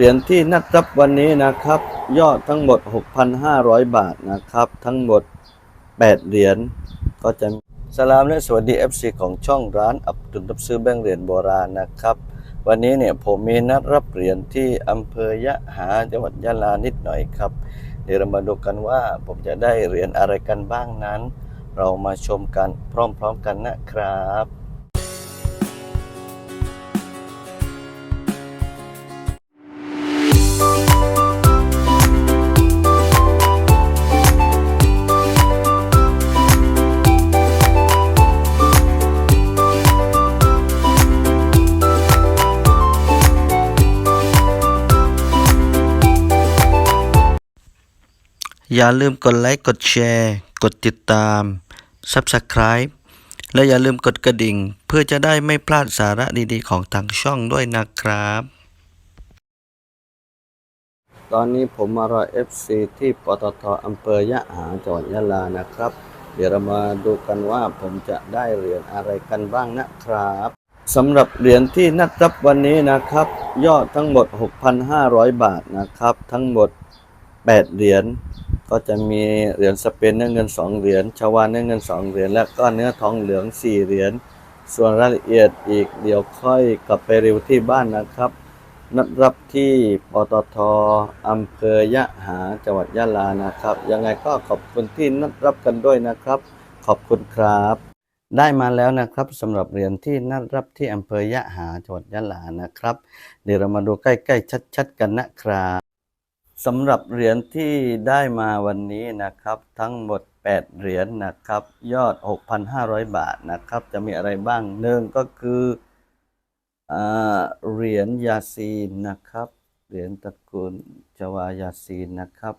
เหรียญที่นัดรับวันนี้นะครับ ยอดทั้งหมด 6,500 บาทนะครับ ทั้งหมด 8 เหรียญก็จะสลามและสวัสดี FC ของช่องร้านอับดุลรับซื้อแบงค์เหรียญโบราณนะครับ วันนี้เนี่ยผมมีนัดรับเหรียญที่อำเภอยะหาจังหวัดยะลานิดหน่อยครับ เดี๋ยวเรามาดูกันว่าผมจะได้เหรียญอะไรกันบ้างนั้น เรามาชมกันพร้อมๆกันนะครับ อย่าลืมกดไลค์ กดแชร์ กดติดตาม Subscribe และอย่าลืมกดกระดิ่ง เพื่อจะได้ไม่พลาดสาระดีๆ ของทางช่องด้วยนะครับ ตอนนี้ผมมารอ FC ที่ปตทอำเภอยะหาจังหวัดยะลานะครับ เดี๋ยวเรามาดูกันว่าผมจะได้เหรียญอะไรกันบ้างนะครับสำหรับเหรียญที่นัดรับวันนี้นะครับ ยอดทั้งหมด 6,500 บาทนะครับ ทั้งหมด 8 เหรียญ ก็จะมีเหรียญสเปนเนื้อเงิน 2 เหรียญชาวานเนื้อเงิน 2 เหรียญและก็เนื้อทองเหลือง 4 เหรียญส่วนรายละเอียดอีกเดี๋ยวค่อยกลับไปรีวิวที่บ้านนะครับนัดรับที่ปตทอำเภอยะหาจังหวัดยะลานะครับ ยังไงก็ขอบคุณที่นัดรับกันด้วยนะครับ ขอบคุณครับ ได้มาแล้วนะครับสำหรับเหรียญที่นัดรับที่อำเภอยะหาจังหวัดยะลานะครับ เดี๋ยวเรามาดูใกล้ๆชัด ๆ กันนะครับ สำหรับเหรียญที่ได้มาวันนี้นะครับ ทั้งหมด 8 เหรียญนะครับ ยอด 6,500 บาทนะครับ จะมีอะไรบ้างหนึ่งก็คืออเหรียญยาซีนนะครับ เหรียญตระกูลจวายาซีนนะครับ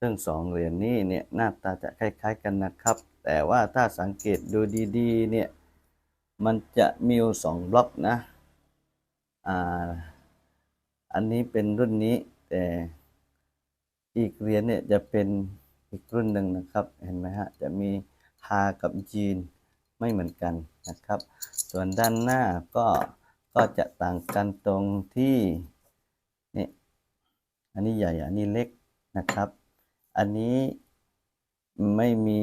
ซึ่งสองเหรียญนี้เนี่ยหน้าตาจะคล้าย ๆกันนะครับ แต่ว่าถ้าสังเกตดูดีๆเนี่ยมันจะมีอยู่สองบล็อกนะอ่าอันนี้เป็นรุ่นนี้แต่ อีกเหรียญเนี่ยจะเป็นอีกรุ่นหนึ่งนะครับ เห็นไหมฮะ จะมีฮากับจีนไม่เหมือนกันนะครับ ส่วนด้านหน้าก็ก็จะต่างกันตรงที่นี่อันนี้ใหญ่อันนี้เล็กนะครับ อันนี้ไม่มี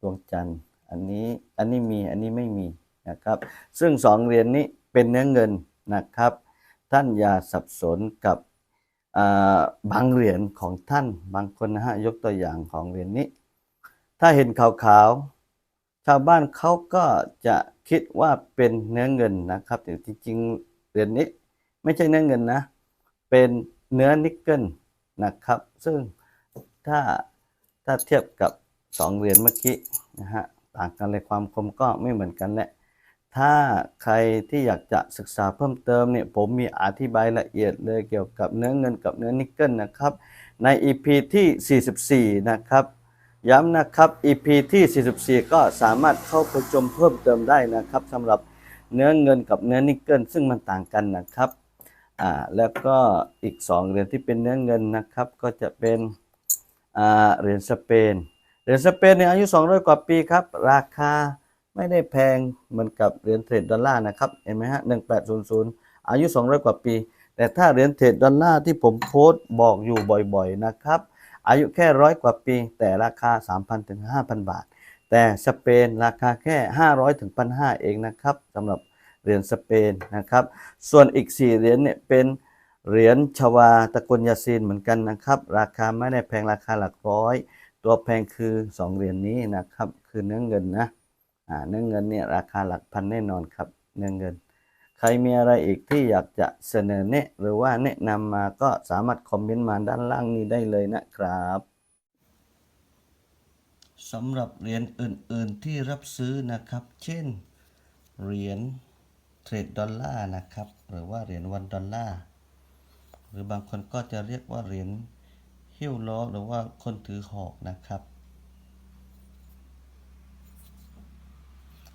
ดวงจันทร์ อันนี้อันนี้มีอันนี้ไม่มีนะครับ ซึ่งสองเหรียญนี้เป็นเนื้อเงินนะครับ ท่านอย่าสับสนกับ บางเหรียญของท่านบางคนนะฮะยกตัวอย่างของเหรียญนี้ ถ้าเห็นขาวๆชาวบ้านเขาก็จะคิดว่าเป็นเนื้อเงินนะครับแต่จริงๆเหรียญนี้ไม่ใช่เนื้อเงินนะ เป็นเนื้อนิกเกิลนะครับ ซึ่งถ้าถ้าเทียบกับสองเหรียญเมื่อกี้นะฮะต่างกันเลยความคมก็ไม่เหมือนกันแหละ ถ้าใครที่อยากจะศึกษาเพิ่มเติมเนี่ยผมมีอธิบายละเอียดเลยเกี่ยวกับเนื้อเงินกับเนื้อนิกเกิลนะครับ ใน EP ที่ 44 นะครับ ย้ำนะครับ EP ที่ 44 ก็สามารถเข้าไปชมเพิ่มเติมได้นะครับสำหรับเนื้อเงินกับเนื้อนิกเกิลซึ่งมันต่างกันนะครับอ่าแล้วก็อีก 2เหรียญที่เป็นเนื้อเงินนะครับ ก็จะเป็นอ่าเหรียญสเปนเหรียญสเปนเนี่ยอายุ 200 กว่าปีครับ ราคา ไม่ได้แพงเหมือนกับเหรียญเทรดดอลลาร์นะครับ เห็นไหมฮะ1800อายุ 200 กว่าปี แต่ถ้าเหรียญเทรดดอลลาร์ที่ผมโพสต์บอกอยู่บ่อยๆนะครับ อายุแค่ร้อยกว่าปี แต่ราคา 3,000ถึง5,000 บาท แต่สเปนราคาแค่ 500ถึง1,500 เองนะครับสำหรับเหรียญสเปนนะครับ ส่วนอีก 4 เหรียญเนี่ยเป็นเหรียญชวาตะกลยาซีนเหมือนกันนะครับ ราคาไม่ได้แพงราคาหลักร้อย ตัวแพงคือ 2 เหรียญนี้นะครับ คือเนื้อเงินนะ เนื้อเงินเนี่ยราคาหลักพันแน่นอนครับเนื้อเงิน ใครมีอะไรอีกที่อยากจะเสนอแนะหรือว่าแนะนำมาก็สามารถคอมเมนต์มาด้านล่างนี้ได้เลยนะครับสำหรับเหรียญอื่น ๆ ที่รับซื้อนะครับ เช่นเหรียญเทรดดอลลาร์นะครับ หรือว่าเหรียญวันดอลลาร์ หรือบางคนก็จะเรียกว่าเหรียญฮิ้วล้อหรือว่าคนถือหอกนะครับ